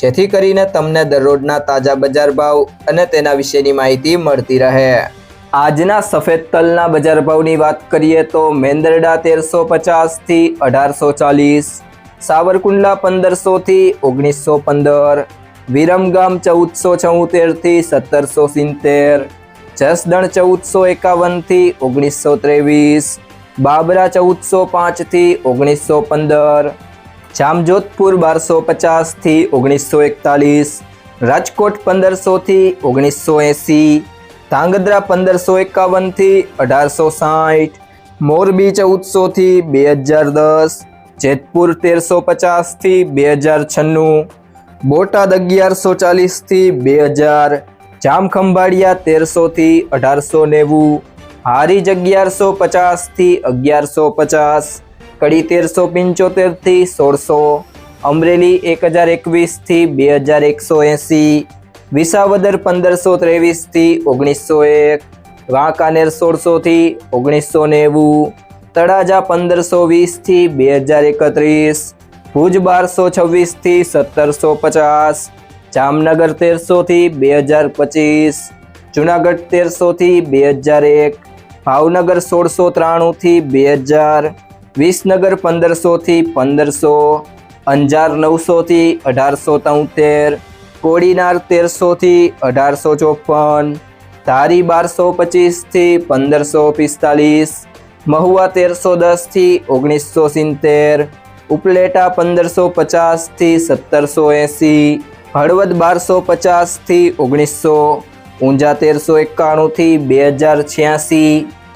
જેથી કરીને તમને દરરોજના તાજા બજાર ભાવ અને તેના વિશેની માહિતી મળતી રહે. આજના સફેદ તલના બજાર ભાવની વાત કરીએ તો મેંદરડા તેરસો પચાસથી અઢારસો ચાલીસ, સાવરકુંડલા પંદરસોથી ઓગણીસો પંદર, વિરમગામ ચૌદસો ચૌતેરથી સત્તરસો સિત્તેર, જસદણ ચૌદસો એકાવનથી ઓગણીસો ત્રેવીસ, બાબરા ચૌદસો પાંચથી ઓગણીસો પંદર જામજોધપુર બારસો પચાસથી ઓગણીસો એકતાલીસ, રાજકોટ પંદરસોથી ઓગણીસો એંસી, ધાંગધ્રા પંદરસો એકાવનથી અઢારસો સાઠ, મોરબી ચૌદસોથી બે હજાર દસ, જેતપુર તેરસો પચાસથી બે હજાર છન્નું, બોટાદ અગિયારસો ચાલીસથી બે હજાર, જામખંભાળિયા તેરસોથી અઢારસો નેવું, હારીજ અગિયારસો પચાસથી અગિયારસો પચાસ કડી તેરસો પંચોતેરથી સોળસો, અમરેલી એક હજાર એકવીસથી બે હજાર એકસો એંસી, વિસાવદર પંદરસો ત્રેવીસથી ઓગણીસો એક, વાંકાનેર સોળસોથી ઓગણીસો નેવું, તળાજા પંદરસો વીસથી બે હજાર એકત્રીસ, ભુજ બારસો છવ્વીસથી સત્તરસો પચાસ, જામનગર તેરસોથી બે હજાર પચીસ, જુનાગઢ તેરસોથી બે હજાર એક, ભાવનગર સોળસો ત્રાણુંથી બે હજાર વિસનગર પંદરસોથી પંદરસો, અંજાર નવસોથી અઢારસો તોતેર, કોડીનાર તેરસોથી અઢારસો ચોપન, ધારી બારસો પચીસથી પંદરસો પિસ્તાલીસ, મહુવા તેરસો દસથી ઓગણીસો સિત્તેર, ઉપલેટા પંદરસો પચાસથી સત્તરસો એંસી, હળવદ બારસો પચાસથી ઓગણીસો, ઊંઝા તેરસો એકાણુંથી બે હજાર છ્યાસી